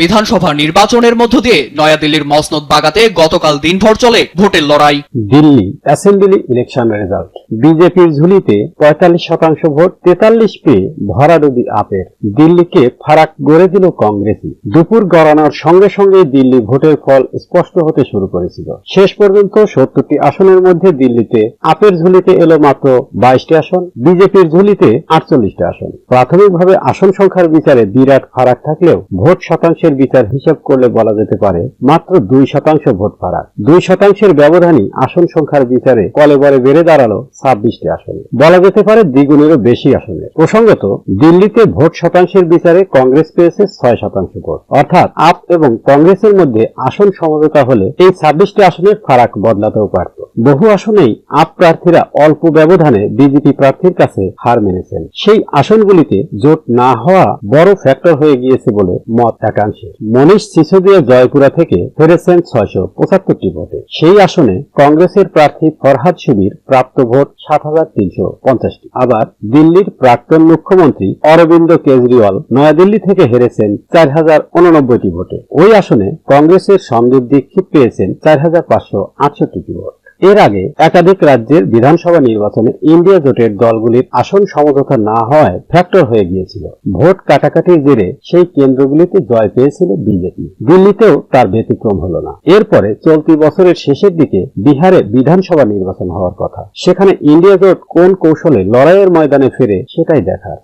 বিধানসভা নির্বাচনের মধ্য দিয়ে নয়াদিল্লির মসনদ বাগাতে গতকাল দিনভর চলে ভোটের লড়াই। Delhi assembly election result. বিজেপির ঝুলিতে পঁয়তাল্লিশ শতাংশ ভোট, তেতাল্লিশ পেয়ে ভরাডুবি আপের। দিল্লিকে ফারাক গড়ে দিল কংগ্রেসই। দুপুর গড়ানোর সঙ্গে সঙ্গে দিল্লি ভোটের ফল স্পষ্ট হতে শুরু করেছিল। শেষ পর্যন্ত সত্তরটি আসনের মধ্যে দিল্লিতে আপের ঝুলিতে এলো মাত্র বাইশটি আসন, বিজেপির ঝুলিতে আটচল্লিশটি আসন। প্রাথমিকভাবে আসন সংখ্যার বিচারে বিরাট ফারাক থাকলেও ভোট শতাংশের বিচার হিসাব করলে বলা যেতে পারে মাত্র দুই শতাংশ ভোট ফারাক দুই শতাংশের ব্যবধানই আসন সংখ্যার বিচারে কলেবরে বেড়ে দাঁড়াল ছাব্বিশটি আসনে। বলা যেতে পারে দ্বিগুণেরও বেশি আসনে। প্রসঙ্গত, দিল্লিতে ভোট শতাংশের বিচারে কংগ্রেস পেয়েছে ছয় শতাংশ ভোট। অর্থাৎ আপ এবং কংগ্রেসের মধ্যে আসন সমঝোতা হলে এই ছাব্বিশটি আসনের ফারাক বদলাতেও পারত। বহু আসনেই আপ প্রার্থীরা অল্প ব্যবধানে বিজেপি প্রার্থীর কাছে হার মেনেছেন। সেই আসনগুলিতে জোট না হওয়া বড় ফ্যাক্টর হয়ে গিয়েছে বলে মত একাংশের। মনীষ সিসোদিয়া জয়পুরা থেকে হেরেছেন ছয়শো পঁচাত্তরটি ভোটে। সেই আসনে কংগ্রেসের প্রার্থী ফরহাদ সুবির প্রাপ্ত ভোট সাত হাজার তিনশো পঞ্চাশটি। আবার দিল্লির প্রাক্তন মুখ্যমন্ত্রী অরবিন্দ কেজরিওয়াল নয়াদিল্লি থেকে হেরেছেন চার হাজার উননব্বইটি ভোটে। ওই আসনে কংগ্রেসের সন্দীপ দীক্ষিত পেয়েছেন চার হাজার পাঁচশো আটষট্টিটি ভোট। এর আগে একাধিক রাজ্যের বিধানসভা নির্বাচনে ইন্ডিয়া জোটের দলগুলির আসন সমঝোতা না হওয়ায় ফ্যাক্টর হয়ে গিয়েছিল। ভোট কাটাকাটির জেরে সেই কেন্দ্রগুলিতে জয় পেয়েছিল বিজেপি। দিল্লিতেও তার ব্যতিক্রম হলো না। এরপরে চলতি বছরের শেষের দিকে বিহারে বিধানসভা নির্বাচন হওয়ার কথা। সেখানে ইন্ডিয়া জোট কোন কৌশলে লড়াইয়ের ময়দানে ফেরে সেটাই দেখার।